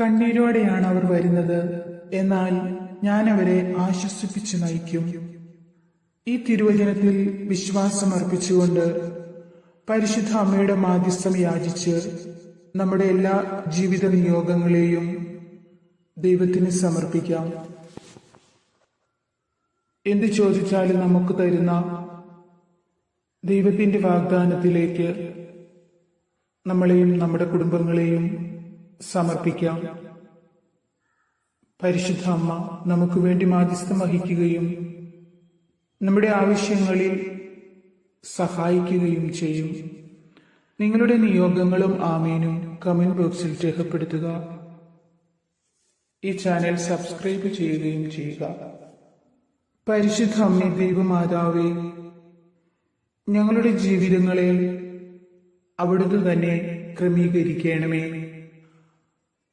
കണ്ണീരോടെയാണ് അവർ വരുന്നത്. എന്നാൽ ഞാൻ അവരെ ആശ്വസിപ്പിച്ചു നയിക്കും. ഈ തിരുവചനത്തിൽ വിശ്വാസം അർപ്പിച്ചുകൊണ്ട് പരിശുദ്ധ അമ്മയുടെ മാധ്യസ്ഥം യാചിച്ച് നമ്മുടെ എല്ലാ ജീവിത നിയോഗങ്ങളെയും ദൈവത്തിന് സമർപ്പിക്കാം. എന്ത് ചോദിച്ചാലും നമുക്ക് തരുന്ന ദൈവത്തിന്റെ വാഗ്ദാനത്തിലേക്ക് നമ്മളെയും നമ്മുടെ കുടുംബങ്ങളെയും സമർപ്പിക്കാം. പരിശുദ്ധ അമ്മ നമുക്ക് വേണ്ടി മാധ്യസ്ഥം വഹിക്കുകയും നമ്മുടെ ആവശ്യങ്ങളിൽ സഹായിക്കുകയും ചെയ്യും. നിങ്ങളുടെ നിയോഗങ്ങളും ആമീനും കമന്റ് ബോക്സിൽ രേഖപ്പെടുത്തുക. ഈ ചാനൽ സബ്സ്ക്രൈബ് ചെയ്യുകയും ചെയ്യുക. പരിശുദ്ധ അമ്മേ ദൈവമാതാവേ ഞങ്ങളുടെ ജീവിതങ്ങളെ അവിടുന്ന് തന്നെ ക്രമീകരിക്കണമേ.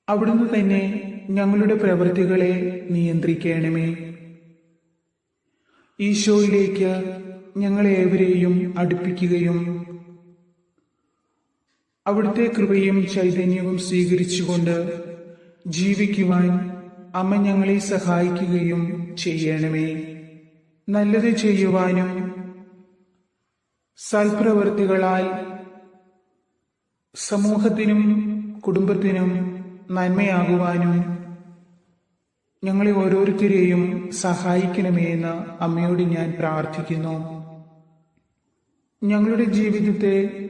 അവിടുന്ന് തന്നെ ഞങ്ങളുടെ പ്രവൃത്തികളെ നിയന്ത്രിക്കണമേ. ഈശോയിലേക്ക് ഞങ്ങളേവരെയും അടുപ്പിക്കുകയും അവിടുത്തെ കൃപയും ചൈതന്യവും സ്വീകരിച്ചുകൊണ്ട് ജീവിക്കുവാൻ അമ്മ ഞങ്ങളെ സഹായിക്കുകയും ചെയ്യണമേ. നല്ലത് ചെയ്യുവാനും സൽപ്രവൃത്തികളാൽ സമൂഹത്തിനും കുടുംബത്തിനും നന്മയാകുവാനും ഞങ്ങളെ ഓരോരുത്തരെയും സഹായിക്കണമേ എന്ന് അമ്മയോട് ഞാൻ പ്രാർത്ഥിക്കുന്നു. ഞങ്ങളുടെ ജീവിതത്തെ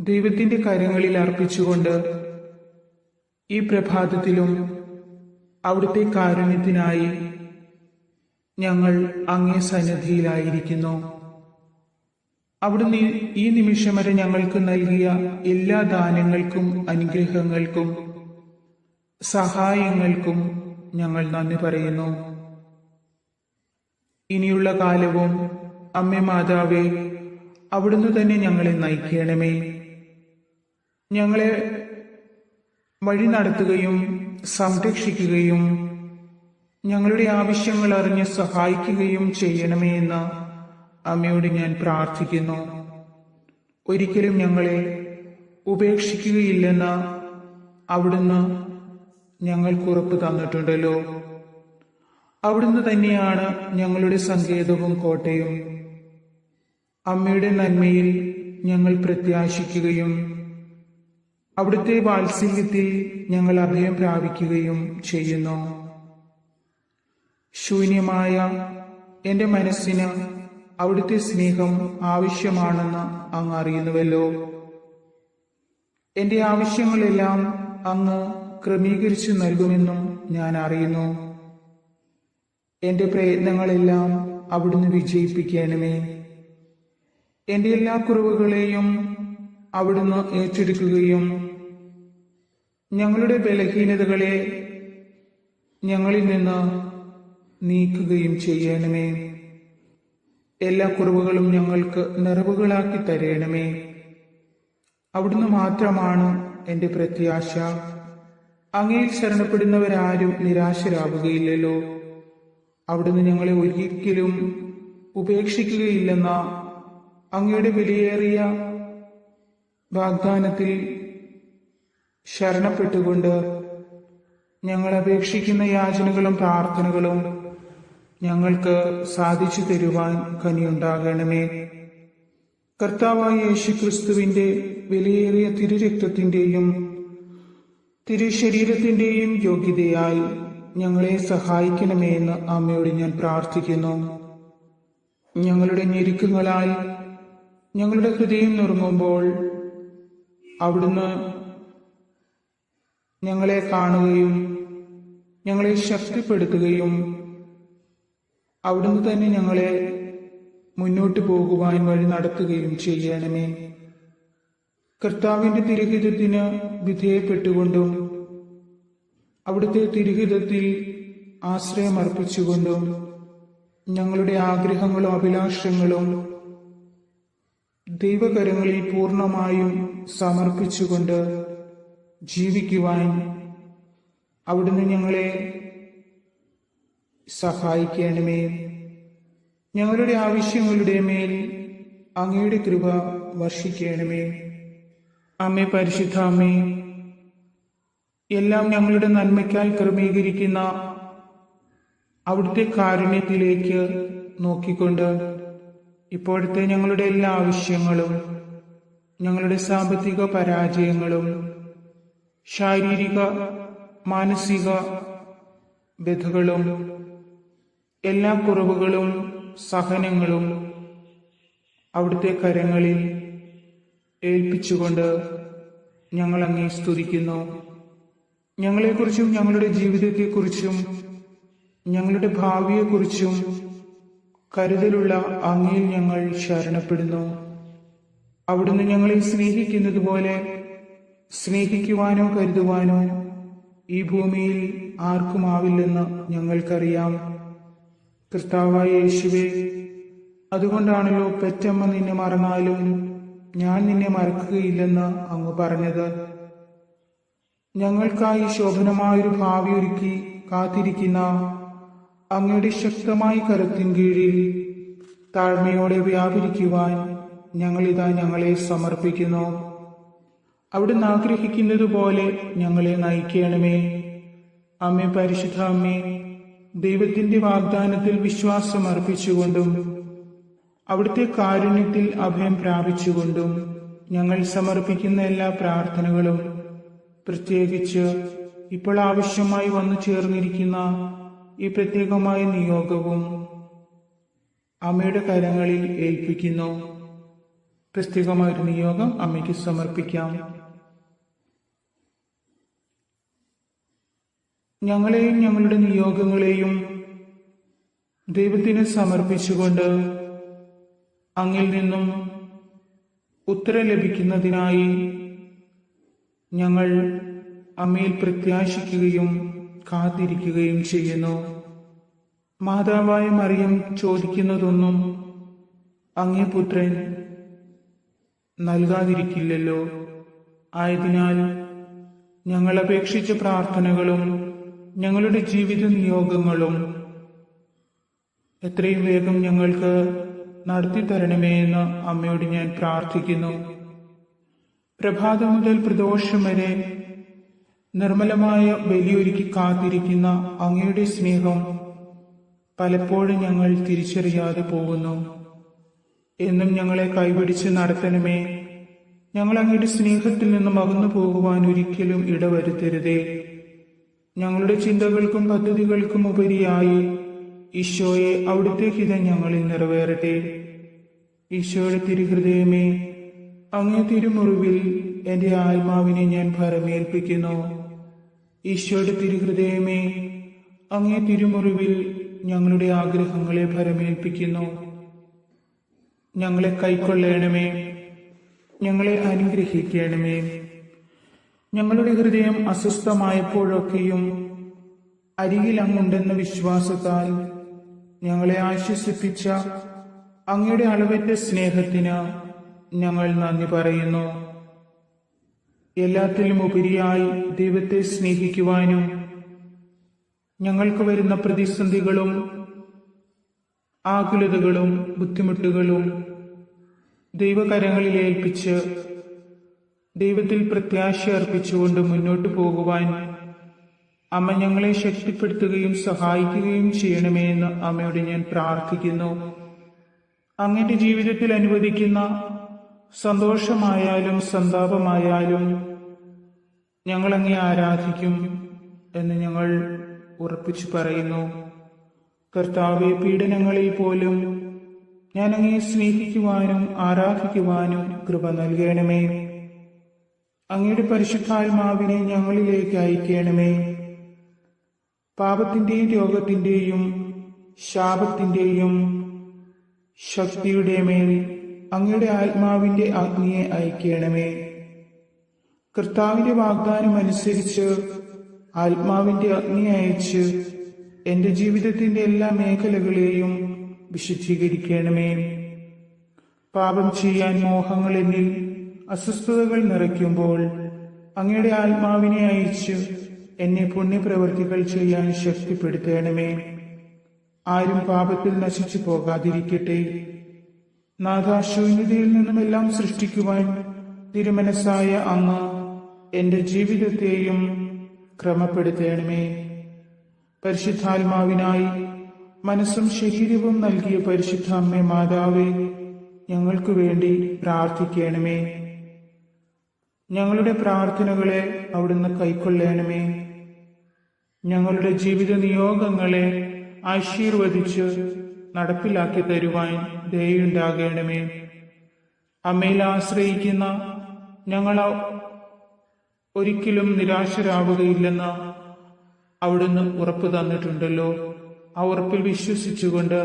ദൈവത്തിന്റെ കാര്യങ്ങളിൽ അർപ്പിച്ചുകൊണ്ട് ഈ പ്രഭാതത്തിലും അവിടുത്തെ കാരുണ്യത്തിനായി ഞങ്ങൾ അങ്ങേ സന്നിധിയിലായിരിക്കുന്നു. അവിടുന്ന് ഈ നിമിഷം വരെ ഞങ്ങൾക്ക് നൽകിയ എല്ലാ ദാനങ്ങൾക്കും അനുഗ്രഹങ്ങൾക്കും സഹായങ്ങൾക്കും ഞങ്ങൾ നന്ദി പറയുന്നു. ഇനിയുള്ള കാലവും അമ്മ മാതാവേ അവിടുന്ന് തന്നെ ഞങ്ങളെ നയിക്കണമേ. ഞങ്ങളെ വഴി നടത്തുകയും സംരക്ഷിക്കുകയും ഞങ്ങളുടെ ആവശ്യങ്ങൾ അറിഞ്ഞ് സഹായിക്കുകയും ചെയ്യണമേ എന്ന് അമ്മയോട് ഞാൻ പ്രാർത്ഥിക്കുന്നു. ഒരിക്കലും ഞങ്ങളെ ഉപേക്ഷിക്കുകയില്ലെന്ന് അവിടുന്ന് ഞങ്ങൾക്ക് ഉറപ്പ് തന്നിട്ടുണ്ടല്ലോ. അവിടുന്ന് തന്നെയാണ് ഞങ്ങളുടെ സങ്കേതവും കോട്ടയും. അമ്മയുടെ നന്മയിൽ ഞങ്ങൾ പ്രത്യാശിക്കുകയും അവിടുത്തെ വാത്സല്യത്തിൽ ഞങ്ങൾ അഭയം പ്രാപിക്കുകയും ചെയ്യുന്നു. ശൂന്യമായ എന്റെ മനസ്സിന് അവിടുത്തെ സ്നേഹം ആവശ്യമാണെന്ന് അങ്ങ് അറിയുന്നുവല്ലോ. എന്റെ ആവശ്യങ്ങളെല്ലാം അങ്ങ് ക്രമീകരിച്ചു നൽകുമെന്നും ഞാൻ അറിയുന്നു. എന്റെ പ്രയത്നങ്ങളെല്ലാം അവിടുന്ന് വിജയിപ്പിക്കണമേ. എന്റെ എല്ലാ കുറവുകളെയും അവിടുന്ന് ഏറ്റെടുക്കുകയും ഞങ്ങളുടെ ബലഹീനതകളെ ഞങ്ങളിൽ നിന്ന് നീക്കുകയും ചെയ്യണമേ. എല്ലാ കുറവുകളും ഞങ്ങൾക്ക് നിറവുകളാക്കി തരണമേ. അവിടുന്ന് മാത്രമാണ് എന്റെ പ്രത്യാശ. അങ്ങയിൽ ശരണപ്പെടുന്നവരാരും നിരാശരാകുകയില്ലല്ലോ. അവിടുന്ന് ഞങ്ങളെ ഒരിക്കലും ഉപേക്ഷിക്കുകയില്ലെന്ന അങ്ങയുടെ വിലയേറിയ വാഗ്ദാനത്തിൽ ശരണപ്പെട്ടുകൊണ്ട് ഞങ്ങൾ അപേക്ഷിക്കുന്ന യാചനകളും പ്രാർത്ഥനകളും ഞങ്ങൾക്ക് സാധിച്ചു തരുവാൻ കനിയുണ്ടാകണമേ. കർത്താവായ യേശുക്രിസ്തുവിന്റെ വിലയേറിയ തിരുരക്തത്തിന്റെയും തിരുശരീരത്തിന്റെയും യോഗ്യതയായി ഞങ്ങളെ സഹായിക്കണമേ എന്ന് അമ്മയോട് ഞാൻ പ്രാർത്ഥിക്കുന്നു. ഞങ്ങളുടെ ഞെരുക്കങ്ങളാൽ ഞങ്ങളുടെ ഹൃദയം നുറുങ്ങുമ്പോൾ അവിടുന്ന് ഞങ്ങളെ കാണുകയും ഞങ്ങളെ ശക്തിപ്പെടുത്തുകയും അവിടുന്ന് തന്നെ ഞങ്ങളെ മുന്നോട്ട് പോകുവാൻ വഴി നടത്തുകയും ചെയ്യണമേ. കർത്താവിന്റെ തിരുഹിതത്തിന് വിധേയപ്പെട്ടുകൊണ്ടും അവിടുത്തെ തിരുഹിതത്തിൽ ആശ്രയമർപ്പിച്ചുകൊണ്ടും ഞങ്ങളുടെ ആഗ്രഹങ്ങളും അഭിലാഷങ്ങളും ദൈവകരങ്ങളിൽ പൂർണമായും സമർപ്പിച്ചുകൊണ്ട് ജീവിക്കുവാൻ അവിടുന്ന് ഞങ്ങളെ സഹായിക്കണമേ. ഞങ്ങളുടെ ആവശ്യങ്ങളുടെ മേൽ അങ്ങയുടെ കൃപ വർഷിക്കണമേ. അമ്മേ പരിശുദ്ധ അമ്മേ എല്ലാം ഞങ്ങളുടെ നന്മയ്ക്കായി ക്രമീകരിക്കുന്ന അവിടുത്തെ കാരുണ്യത്തിലേക്ക് നോക്കിക്കൊണ്ട് ഇപ്പോഴത്തെ ഞങ്ങളുടെ എല്ലാ ആവശ്യങ്ങളും ഞങ്ങളുടെ സാമ്പത്തിക പരാജയങ്ങളും ശാരീരിക മാനസിക വ്യഥകളും എല്ലാ കുറവുകളും സഹനങ്ങളും അവിടുത്തെ കരങ്ങളിൽ ഏൽപ്പിച്ചുകൊണ്ട് ഞങ്ങൾ അങ്ങേ സ്തുതിക്കുന്നു. ഞങ്ങളെക്കുറിച്ചും ഞങ്ങളുടെ ജീവിതത്തെക്കുറിച്ചും ഞങ്ങളുടെ ഭാവിയെക്കുറിച്ചും കരുതലുള്ള അങ്ങയിൽ ഞങ്ങൾ ശരണപ്പെടുന്നു. അവിടുന്ന് ഞങ്ങളെ സ്നേഹിക്കുന്നത് പോലെ സ്നേഹിക്കുവാനോ കരുതുവാനോ ഈ ഭൂമിയിൽ ആർക്കുമാവില്ലെന്ന് ഞങ്ങൾക്കറിയാം. കർത്താവായ യേശുവേ അതുകൊണ്ടാണല്ലോ പെറ്റമ്മ നിന്നെ മറന്നാലും ഞാൻ നിന്നെ മറക്കുകയില്ലെന്ന് അങ്ങ് പറഞ്ഞത്. ഞങ്ങൾക്കായി ശോഭനമായൊരു ഭാവി ഒരുക്കി കാത്തിരിക്കുന്ന അങ്ങയുടെ ശക്തമായ കരുത്തിൻ കീഴിൽ താഴ്മയോടെ വ്യാപരിക്കുവാൻ ഞങ്ങളിതാ ഞങ്ങളെ സമർപ്പിക്കുന്നു. അവിടുന്ന് ആഗ്രഹിക്കുന്നത് പോലെ ഞങ്ങളെ നയിക്കണമേ. അമ്മേ പരിശുദ്ധ അമ്മേ ദൈവത്തിന്റെ വാഗ്ദാനത്തിൽ വിശ്വാസം അർപ്പിച്ചുകൊണ്ടും അവിടുത്തെ കാരുണ്യത്തിൽ അഭയം പ്രാപിച്ചുകൊണ്ടും ഞങ്ങൾ സമർപ്പിക്കുന്ന എല്ലാ പ്രാർത്ഥനകളും പ്രത്യേകിച്ച് ഇപ്പോൾ ആവശ്യമായി വന്നു ചേർന്നിരിക്കുന്ന ഈ പ്രത്യേകമായ നിയോഗവും അമ്മയുടെ കരങ്ങളിൽ ഏൽപ്പിക്കുന്നു. പ്രത്യേകമായ ഒരു നിയോഗം അമ്മയ്ക്ക് സമർപ്പിക്കാം. ഞങ്ങളെയും ഞങ്ങളുടെ നിയോഗങ്ങളെയും ദൈവത്തിന് സമർപ്പിച്ചുകൊണ്ട് അങ്ങിൽ നിന്നും ഉത്തരം ലഭിക്കുന്നതിനായി ഞങ്ങൾ അമ്മയിൽ പ്രത്യാശിക്കുകയും കാത്തിരിക്കുകയും ചെയ്യുന്നു. മാതാവായ മറിയം ചോദിക്കുന്നതൊന്നും അങ്ങേ പുത്രൻ നൽകാതിരിക്കില്ലല്ലോ. ആയതിനാൽ ഞങ്ങൾ അപേക്ഷിച്ച പ്രാർത്ഥനകളും ഞങ്ങളുടെ ജീവിത നിയോഗങ്ങളും എത്രയും വേഗം ഞങ്ങൾക്ക് നടത്തി തരണമേ എന്ന് അമ്മയോട് ഞാൻ പ്രാർത്ഥിക്കുന്നു. പ്രഭാതം മുതൽ പ്രദോഷം വരെ നിർമ്മലമായ ബലിയൊരുക്കി കാത്തിരിക്കുന്ന അങ്ങയുടെ സ്നേഹം പലപ്പോഴും ഞങ്ങൾ തിരിച്ചറിയാതെ പോകുന്നു. എന്നും ഞങ്ങളെ കൈപിടിച്ച് നടത്തണമേ. ഞങ്ങൾ അങ്ങയുടെ സ്നേഹത്തിൽ നിന്നും അകന്നു പോകുവാൻ ഒരിക്കലും ഇടവരുത്തരുതേ. ഞങ്ങളുടെ ചിന്തകൾക്കും പദ്ധതികൾക്കും ഉപരിയായി ഈശോയെ അവിടുത്തെ ഹിതം ഞങ്ങളിൽ നിറവേറട്ടെ. ഈശോയുടെ തിരുഹൃദയമേ അങ്ങേ തിരുമുറിവിൽ എന്റെ ആത്മാവിനെ ഞാൻ ഭരമേൽപ്പിക്കുന്നു. ഈശോയുടെ തിരുഹൃദയമേ അങ്ങേ തിരുമുറിവിൽ ഞങ്ങളുടെ ആഗ്രഹങ്ങളെ ഭരമേൽപ്പിക്കുന്നു. ഞങ്ങളെ കൈക്കൊള്ളണമേ ഞങ്ങളെ അനുഗ്രഹിക്കണമേ. ഞങ്ങളുടെ ഹൃദയം അസ്വസ്ഥമായപ്പോഴൊക്കെയും അരികിൽ അങ്ങുണ്ടെന്ന വിശ്വാസത്താൽ ഞങ്ങളെ ആശ്വസിപ്പിച്ച അങ്ങയുടെ അളവറ്റ സ്നേഹത്തിന് ഞങ്ങൾ നന്ദി പറയുന്നു. എല്ലാത്തിലും ഉപരിയായി ദൈവത്തെ സ്നേഹിക്കുവാനും ഞങ്ങൾക്ക് വരുന്ന പ്രതിസന്ധികളും ആകുലതകളും ബുദ്ധിമുട്ടുകളും ദൈവകരങ്ങളിൽ ഏൽപ്പിച്ച് ദൈവത്തിൽ പ്രത്യാശ അർപ്പിച്ചുകൊണ്ട് മുന്നോട്ട് പോകുവാൻ അമ്മ ഞങ്ങളെ ശക്തിപ്പെടുത്തുകയും സഹായിക്കുകയും ചെയ്യണമേ എന്ന് അമ്മയോട് ഞാൻ പ്രാർത്ഥിക്കുന്നു. അങ്ങന്റെ ജീവിതത്തിൽ അനുവദിക്കുന്ന സന്തോഷമായാലും സന്താപമായാലും ഞങ്ങൾ അങ്ങേ ആരാധിക്കും എന്ന് ഞങ്ങൾ ഉറപ്പിച്ചു പറയുന്നു. കർത്താവെ പീഡനങ്ങളിൽ പോലും ഞാൻ അങ്ങേ സ്നേഹിക്കുവാനും ആരാധിക്കുവാനും കൃപ നൽകണമേ. അങ്ങയുടെ പരിശുദ്ധാത്മാവിനെ ഞങ്ങളിലേക്ക് അയക്കണമേ. പാപത്തിന്റെയും രോഗത്തിന്റെയും ശാപത്തിന്റെയും ശക്തിയുടെ മേൽ അങ്ങയുടെ ആത്മാവിന്റെ അഗ്നിയെ അയക്കണമേ. കർത്താവിന്റെ വാഗ്ദാനം അനുസരിച്ച് ആത്മാവിന്റെ അഗ്നി അയച്ച് എന്റെ ജീവിതത്തിന്റെ എല്ലാ മേഖലകളെയും വിശുദ്ധീകരിക്കണമേ. പാപം ചെയ്യാൻ മോഹങ്ങൾ എന്നിൽ അസ്വസ്ഥതകൾ നിറയ്ക്കുമ്പോൾ അങ്ങയുടെ ആത്മാവിനെ അയച്ച് എന്നെ പുണ്യപ്രവൃത്തികൾ ചെയ്യാൻ ശക്തിപ്പെടുത്തണമേ. ആരും പാപത്തിൽ നശിച്ചു പോകാതിരിക്കട്ടെ. നാഥാശൂന്യതയിൽ നിന്നുമെല്ലാം സൃഷ്ടിക്കുവാൻ തിരുമനസ്സായ അങ്ങ് എന്റെ ജീവിതത്തെയും ക്രമപ്പെടുത്തേണമേ. പരിശുദ്ധാത്മാവിനായി മനസ്സും ശരീരവും നൽകിയ പരിശുദ്ധ അമ്മ മാതാവേ ഞങ്ങൾക്ക് വേണ്ടി പ്രാർത്ഥിക്കണമേ. ഞങ്ങളുടെ പ്രാർത്ഥനകളെ അവിടുന്ന് കൈക്കൊള്ളണമേ. ഞങ്ങളുടെ ജീവിത നിയോഗങ്ങളെ ആശീർവദിച്ച് നടപ്പിലാക്കി തരുവാൻ ദയുണ്ടാകണമേ. അമ്മയിൽ ആശ്രയിക്കുന്ന ഞങ്ങൾ ഒരിക്കലും നിരാശരാവുകയില്ലെന്ന് അവിടുന്ന് ഉറപ്പ് തന്നിട്ടുണ്ടല്ലോ. ആ ഉറപ്പിൽ വിശ്വസിച്ചുകൊണ്ട്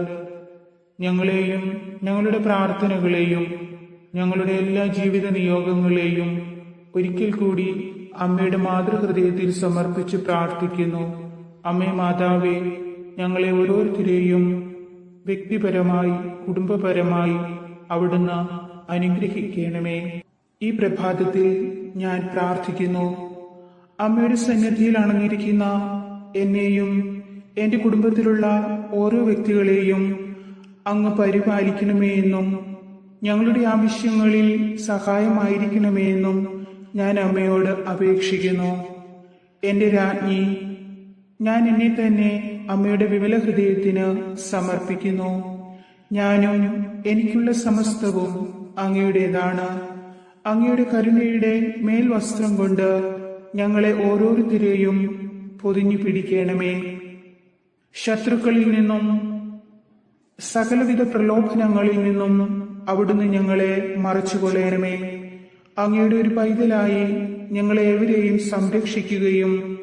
ഞങ്ങളെയും ഞങ്ങളുടെ പ്രാർത്ഥനകളെയും ഞങ്ങളുടെ എല്ലാ ജീവിത നിയോഗങ്ങളെയും ഒരിക്കൽ കൂടി അമ്മയുടെ മാതൃഹൃദയത്തിൽ സമർപ്പിച്ച് പ്രാർത്ഥിക്കുന്നു. അമ്മേ മാതാവേ ഞങ്ങളെ ഓരോരുത്തരെയും വ്യക്തിപരമായി കുടുംബപരമായി അവിടുന്ന് അനുഗ്രഹിക്കണമേ. ഈ പ്രഭാതത്തിൽ ഞാൻ പ്രാർത്ഥിക്കുന്നു. അമ്മയുടെ സന്നിധിയിൽ അണഞ്ഞിരിക്കുന്ന എന്നെയും എന്റെ കുടുംബത്തിലുള്ള ഓരോ വ്യക്തികളെയും അങ്ങ് പരിപാലിക്കണമേ എന്നും ഞങ്ങളുടെ ആവശ്യങ്ങളിൽ സഹായമായിരിക്കണമേ എന്നും ഞാൻ അമ്മയോട് അപേക്ഷിക്കുന്നു. എന്റെ രാജ്ഞി ഞാൻ എന്നെ തന്നെ അമ്മയുടെ വിമല ഹൃദയത്തിന് സമർപ്പിക്കുന്നു. ഞാനും എനിക്കുള്ള സമസ്തവും അങ്ങയുടേതാണ്. അങ്ങയുടെ കരുണയുടെ മേൽവസ്ത്രം കൊണ്ട് ഞങ്ങളെ ഓരോരുത്തരെയും പൊതിഞ്ഞു പിടിക്കണമേ. ശത്രുക്കളിൽ നിന്നും സകലവിധ പ്രലോഭനങ്ങളിൽ നിന്നും അവിടുന്ന് ഞങ്ങളെ മറച്ചുകൊള്ളണമേ. അങ്ങയുടെ ഒരു പൈതലായി ഞങ്ങളെ എവരെയും സംരക്ഷിക്കുകയും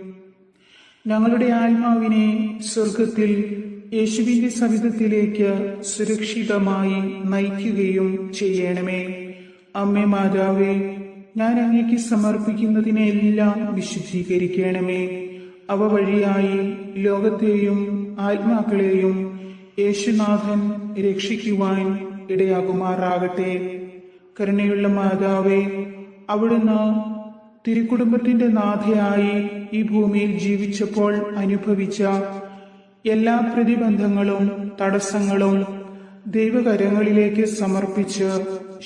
ഞങ്ങളുടെ ആത്മാവിനെ സ്വർഗത്തിൽ യേശുവിന്റെ സവിധത്തിലേക്ക് സുരക്ഷിതമായി നയിക്കുകയും ചെയ്യണമേ. അമ്മേ മാതാവേ ഞാൻ അങ്ങേക്ക് സമർപ്പിക്കുന്നതിനെല്ലാം വിശുദ്ധീകരിക്കണമേ. അവ വഴിയായി ലോകത്തെയും ആത്മാക്കളെയും യേശുനാഥൻ രക്ഷിക്കുവാൻ ഇടയാകുമാറാകട്ടെ. കരുണയുള്ള മാതാവേ അവിടുന്ന് തിരുക്കുടുംബത്തിന്റെ നാഥയായി ഈ ഭൂമിയിൽ ജീവിച്ചപ്പോൾ അനുഭവിച്ച എല്ലാ പ്രതിബന്ധങ്ങളും തടസ്സങ്ങളും ദൈവകരങ്ങളിലേക്ക് സമർപ്പിച്ച്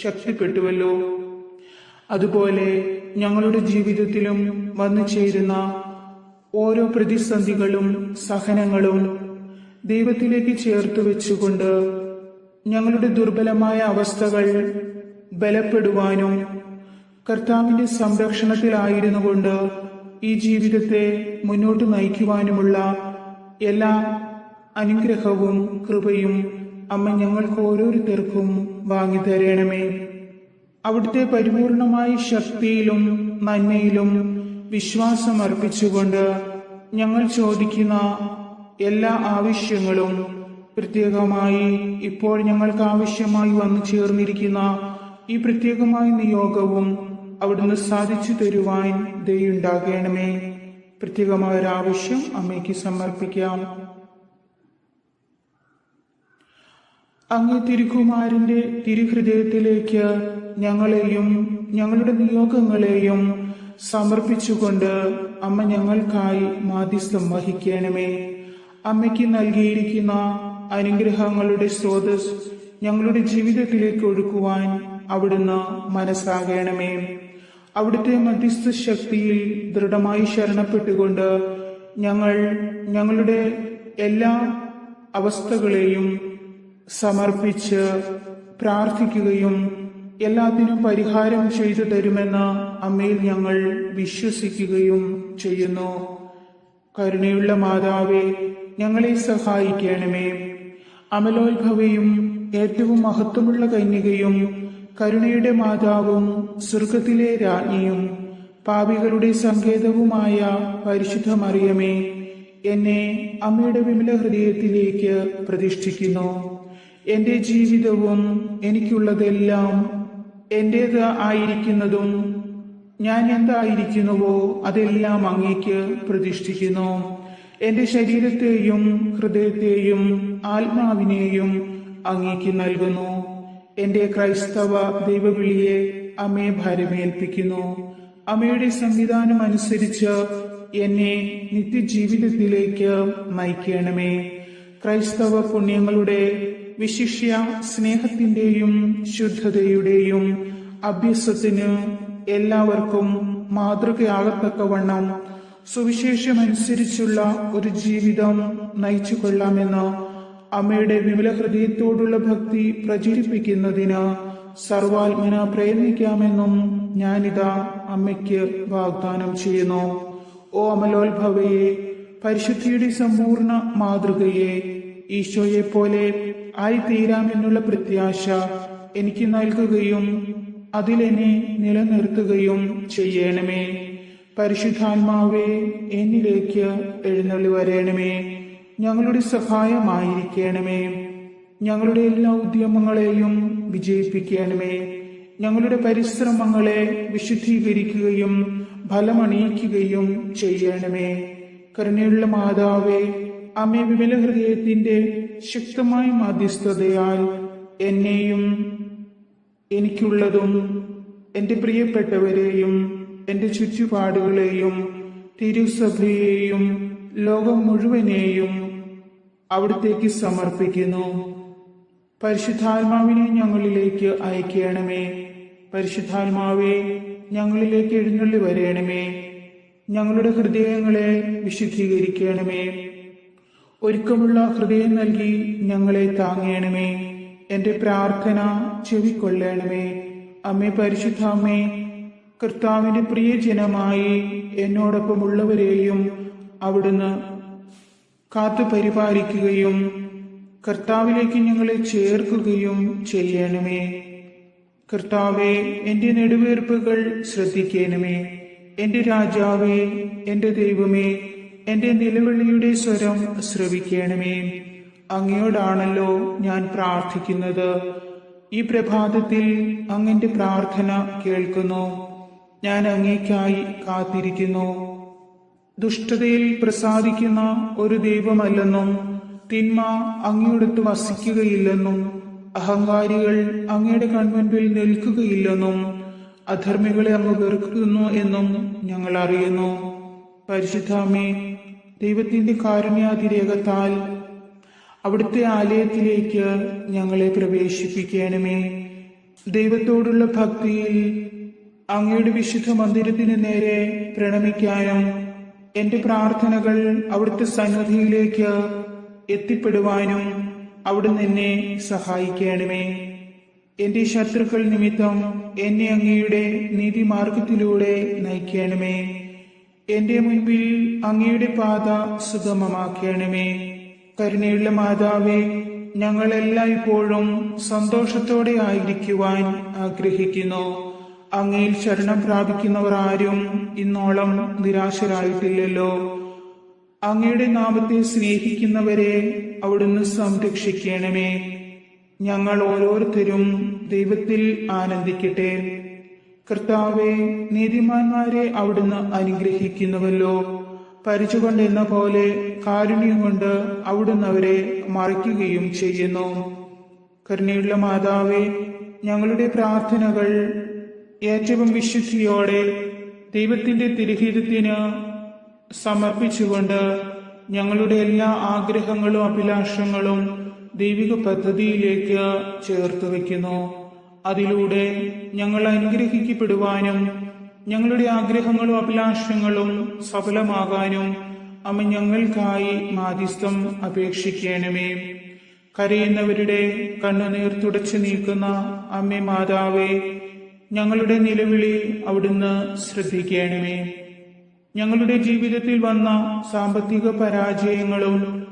ശക്തിപ്പെട്ടുവല്ലോ. അതുപോലെ ഞങ്ങളുടെ ജീവിതത്തിലും വന്നു ചേരുന്ന ഓരോ പ്രതിസന്ധികളും സഹനങ്ങളും ദൈവത്തിലേക്ക് ചേർത്ത് വെച്ചുകൊണ്ട് ഞങ്ങളുടെ ദുർബലമായ അവസ്ഥകൾ ബലപ്പെടുവാനും കർത്താവിന്റെ സംരക്ഷണത്തിലായിരുന്നു കൊണ്ട് ഈ ജീവിതത്തെ മുന്നോട്ട് നയിക്കുവാനുമുള്ള എല്ലാ അനുഗ്രഹവും കൃപയും അമ്മ ഞങ്ങൾക്ക് ഓരോരുത്തർക്കും വാങ്ങി തരണമേ അവിടുത്തെ പരിപൂർണമായ ശക്തിയിലും നന്മയിലും വിശ്വാസം അർപ്പിച്ചുകൊണ്ട് ഞങ്ങൾ ചോദിക്കുന്ന എല്ലാ ആവശ്യങ്ങളും പ്രത്യേകമായി ഇപ്പോൾ ഞങ്ങൾക്ക് ആവശ്യമായി വന്നു ചേർന്നിരിക്കുന്ന ഈ പ്രത്യേകമായ നിയോഗവും അവിടുന്ന് സാധിച്ചു തരുവാൻ ദയുണ്ടാകണമേ. പ്രത്യേകമായ ആവശ്യം അമ്മയ്ക്ക് സമർപ്പിക്കാം. അങ്ങ് തിരുക്കുമാരന്റെ തിരുഹൃദയത്തിലേക്ക് ഞങ്ങളെയും ഞങ്ങളുടെ നിയോഗങ്ങളെയും സമർപ്പിച്ചുകൊണ്ട് അമ്മ ഞങ്ങൾക്കായി മാധ്യസ്ഥം വഹിക്കണമേ. അമ്മയ്ക്ക് നൽകിയിരിക്കുന്ന അനുഗ്രഹങ്ങളുടെ സ്രോതസ് ഞങ്ങളുടെ ജീവിതത്തിലേക്ക് ഒഴുക്കുവാൻ അവിടുന്ന് മനസ്സാകണമേ. അവിടുത്തെ മധ്യസ്ഥ ശക്തിയിൽ ദൃഢമായി ശരണപ്പെട്ടുകൊണ്ട് ഞങ്ങൾ ഞങ്ങളുടെ എല്ലാ അവസ്ഥകളെയും സമർപ്പിച്ച് പ്രാർത്ഥിക്കുകയും എല്ലാത്തിനും പരിഹാരം ചെയ്തു തരുമെന്ന് അമ്മയിൽ ഞങ്ങൾ വിശ്വസിക്കുകയും ചെയ്യുന്നു. കരുണയുള്ള മാതാവെ ഞങ്ങളെ സഹായിക്കണമേ. അമലോത്ഭവയും ഏറ്റവും മഹത്വമുള്ള കന്യകയും കരുണയുടെ മാതാവും സ്വർഗത്തിലെ രാജ്ഞിയും പാപികളുടെ സങ്കേതവുമായ പരിശുദ്ധ മറിയമേ എന്നെ അമ്മയുടെ വിമല ഹൃദയത്തിലേക്ക് പ്രതിഷ്ഠിക്കുന്നു. എന്റെ ജീവിതവും എനിക്കുള്ളതെല്ലാം എന്റേത് ആയിരിക്കുന്നതും ഞാൻ എന്തായിരിക്കുന്നുവോ അതെല്ലാം അങ്ങേക്ക് പ്രതിഷ്ഠിക്കുന്നു. എന്റെ ശരീരത്തെയും ഹൃദയത്തെയും ആത്മാവിനെയും അങ്ങേക്ക് നൽകുന്നു. എന്റെ ക്രൈസ്തവ ദൈവവിളിയെ അമ്മയെ ഭാരമേൽപ്പിക്കുന്നു. അമ്മയുടെ സംവിധാനം അനുസരിച്ച് എന്നെ നിത്യജീവിതത്തിലേക്ക് നയിക്കണമേ. ക്രൈസ്തവ പുണ്യങ്ങളുടെ വിശിഷ്യ സ്നേഹത്തിന്റെയും ശുദ്ധതയുടെയും അഭ്യസത്തിന് എല്ലാവർക്കും മാതൃകയാകത്തക്കവണ്ണം സുവിശേഷമനുസരിച്ചുള്ള ഒരു ജീവിതം നയിച്ചു കൊള്ളാമെന്ന് അമ്മയുടെ വിമല ഹൃദയത്തോടുള്ള ഭക്തി പ്രചരിപ്പിക്കുന്നതിന് സർവാത്മന പ്രയത്നിക്കാമെന്നും ഞാനിതാ അമ്മയ്ക്ക് വാഗ്ദാനം ചെയ്യുന്നു. ഓ അമലോത്ഭവയെ പരിശുദ്ധിയുടെ സമ്പൂർണ മാതൃകയെ ഈശോയെ പോലെ ആയിത്തീരാമെന്നുള്ള പ്രത്യാശ എനിക്ക് നൽകുകയും അതിലെന്നെ നിലനിർത്തുകയും ചെയ്യണമേ. പരിശുദ്ധാത്മാവേ എന്നിലേക്ക് എഴുന്നള്ളി വരണമേ. ഞങ്ങളുടെ സഹായമായിരിക്കണമേ. ഞങ്ങളുടെ എല്ലാ ഉദ്യമങ്ങളെയും വിജയിപ്പിക്കണമേ. ഞങ്ങളുടെ പരിശ്രമങ്ങളെ വിശുദ്ധീകരിക്കുകയും ഫലമണിയിക്കുകയും ചെയ്യണമേ. കരുണയുള്ള മാതാവേ അമ്മേ വിമല ഹൃദയത്തിന്റെ ശക്തമായ മാധ്യസ്ഥതയാൽ എന്നെയും എനിക്കുള്ളതും എന്റെ പ്രിയപ്പെട്ടവരെയും എന്റെ ചുറ്റുപാടുകളെയും തിരുസഭയെയും ലോകം മുഴുവനെയും അവിടത്തേക്ക് സമർപ്പിക്കുന്നു. പരിശുദ്ധാത്മാവിനെ ഞങ്ങളിലേക്ക് അയക്കണമേ. പരിശുദ്ധാത്മാവെ ഞങ്ങളിലേക്ക് എഴുന്നള്ളി വരയണമേ ഞങ്ങളുടെ ഹൃദയങ്ങളെ വിശുദ്ധീകരിക്കണമേ. ഒരുക്കമുള്ള ഹൃദയം നൽകി ഞങ്ങളെ താങ്ങണമേ. എന്റെ പ്രാർത്ഥന ചെവിക്കൊള്ളണമേ. അമ്മേ പരിശുദ്ധാമ്മേ കർത്താവിന്റെ പ്രിയജനമായി എന്നോടൊപ്പമുള്ളവരെയും അവിടുന്ന് കാത്തു പരിപാലിക്കുകയും കർത്താവിലേക്ക് ഞങ്ങളെ ചേർക്കുകയും ചെയ്യണമേ. കർത്താവെ എന്റെ നെടുവേർപ്പുകൾ ശ്രദ്ധിക്കണമേ. എന്റെ രാജാവേ എന്റെ ദൈവമേ എന്റെ നിലവിളിയുടെ സ്വരം ശ്രവിക്കണമേ. അങ്ങയോടാണല്ലോ ഞാൻ പ്രാർത്ഥിക്കുന്നത്. ഈ പ്രഭാതത്തിൽ അങ്ങന്റെ പ്രാർത്ഥന കേൾക്കുന്നു. ഞാൻ അങ്ങേക്കായി കാത്തിരിക്കുന്നു. ദുഷ്ടതയിൽ പ്രസാദിക്കുന്ന ഒരു ദൈവമല്ലെന്നും തിന്മ അങ്ങയോടത്ത് വസിക്കുകയില്ലെന്നും അഹങ്കാരികൾ അങ്ങയുടെ കൺമുൻപിൽ നിൽക്കുകയില്ലെന്നും അധർമ്മികളെ അങ്ങ് വെറുക്കുന്നു എന്നും ഞങ്ങൾ അറിയുന്നു. പരിശുദ്ധാമേ ദൈവത്തിന്റെ കാരുണ്യാതിരേകത്താൽ അവിടുത്തെ ആലയത്തിലേക്ക് ഞങ്ങളെ പ്രവേശിപ്പിക്കണമേ. ദൈവത്തോടുള്ള ഭക്തിയിൽ അങ്ങയുടെ വിശുദ്ധ മന്ദിരത്തിന് നേരെ പ്രണമിക്കാനും എന്റെ പ്രാർത്ഥനകൾ അവിടുത്തെ സന്നിധിയിലേക്ക് എത്തിപ്പെടുവാനും അവിടുന്ന് എന്നെ സഹായിക്കണമേ. എന്റെ ശത്രുക്കൾ നിമിത്തം എന്നെ അങ്ങയുടെ നീതിമാർഗത്തിലൂടെ നയിക്കണമേ. എന്റെ മുൻപിൽ അങ്ങയുടെ പാത സുഗമമാക്കണമേ. കരുണയുള്ള മാതാവേ ഞങ്ങളെല്ലായ്പ്പോഴും സന്തോഷത്തോടെ ആയിരിക്കുവാൻ ആഗ്രഹിക്കുന്നു. അങ്ങയിൽ ശരണം പ്രാപിക്കുന്നവർ ആരും ഇന്നോളം നിരാശരായിട്ടില്ലല്ലോ. അങ്ങയുടെ നാമത്തെ സ്നേഹിക്കുന്നവരെ അവിടുന്ന് സംരക്ഷിക്കണമേ. ഞങ്ങൾ ഓരോരുത്തരും ദൈവത്തിൽ ആനന്ദിക്കട്ടെ. കർത്താവെ നീതിമാന്മാരെ അവിടുന്ന് അനുഗ്രഹിക്കുന്നുവല്ലോ. പരിചുകൊണ്ടെന്ന പോലെ കാരുണ്യം കൊണ്ട് അവിടുന്ന് അവരെ മറയ്ക്കുകയും ചെയ്യുന്നു. കരുണയുള്ള മാതാവെ ഞങ്ങളുടെ പ്രാർത്ഥനകൾ ഏറ്റവും വിശുദ്ധിയോടെ ദൈവത്തിന്റെ തിരുഹിതത്തിന് സമർപ്പിച്ചുകൊണ്ട് ഞങ്ങളുടെ എല്ലാ ആഗ്രഹങ്ങളും അഭിലാഷങ്ങളും ദൈവിക പദ്ധതിയിലേക്ക് ചേർത്ത് വയ്ക്കുന്നു. അതിലൂടെ ഞങ്ങൾ അനുഗ്രഹിക്കപ്പെടുവാനും ഞങ്ങളുടെ ആഗ്രഹങ്ങളും അഭിലാഷങ്ങളും സഫലമാകാനും അമ്മ ഞങ്ങൾക്കായി മാധ്യസ്ഥം അപേക്ഷിക്കണമേ. കരയുന്നവരുടെ കണ്ണുനീർ തുടച്ചു നീക്കുന്ന അമ്മ മാതാവേ ഞങ്ങളുടെ നിലവിളി അവിടുന്ന് ശ്രദ്ധിക്കണമേ. ഞങ്ങളുടെ ജീവിതത്തിൽ വന്ന സാമ്പത്തിക പരാജയങ്ങളും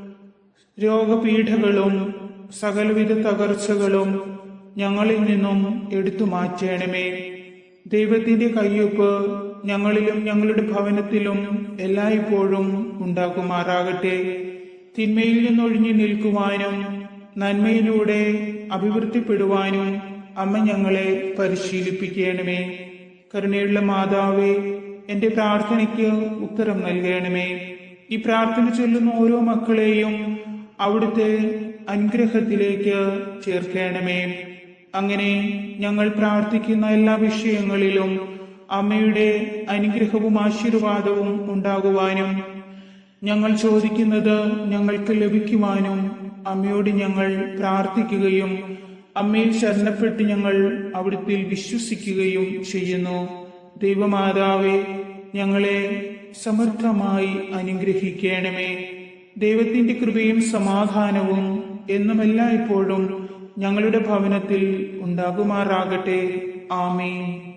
രോഗപീഠകളും സകലവിധ തകർച്ചകളും ഞങ്ങളിൽ നിന്നും എടുത്തു മാറ്റണമേ. ദൈവത്തിന്റെ കയ്യൊപ്പ് ഞങ്ങളിലും ഞങ്ങളുടെ ഭവനത്തിലും എല്ലായ്പ്പോഴും ഉണ്ടാക്കുമാറാകട്ടെ തിന്മയിൽ നിന്നൊഴിഞ്ഞു നിൽക്കുവാനും നന്മയിലൂടെ അഭിവൃദ്ധിപ്പെടുവാനും അമ്മ ഞങ്ങളെ പരിശീലിപ്പിക്കണമേ. കരുണയുള്ള മാതാവേ എന്റെ പ്രാർത്ഥനയ്ക്ക് ഉത്തരം നൽകണമേ. ഈ പ്രാർത്ഥന ചൊല്ലുന്ന ഓരോ മക്കളെയും അവിടുത്തെ അനുഗ്രഹത്തിലേക്ക് ചേർക്കണമേ. അങ്ങനെ ഞങ്ങൾ പ്രാർത്ഥിക്കുന്ന എല്ലാ വിഷയങ്ങളിലും അമ്മയുടെ അനുഗ്രഹവും ആശീർവാദവും ഉണ്ടാകുവാനും ഞങ്ങൾ ചോദിക്കുന്നത് ഞങ്ങൾക്ക് ലഭിക്കുവാനും അമ്മയോട് ഞങ്ങൾ പ്രാർത്ഥിക്കുകയും അമ്മയിൽ ശരണപ്പെട്ട് ഞങ്ങൾ അവിടുത്തെ വിശ്വസിക്കുകയും ചെയ്യുന്നു. ദൈവമാതാവെ ഞങ്ങളെ സമർത്ഥമായി അനുഗ്രഹിക്കണമേ. ദൈവത്തിന്റെ കൃപയും സമാധാനവും എന്നും എല്ലായ്പ്പോഴും ഞങ്ങളുടെ ഭവനത്തിൽ ഉണ്ടാകുമാറാകട്ടെ. ആമേൻ.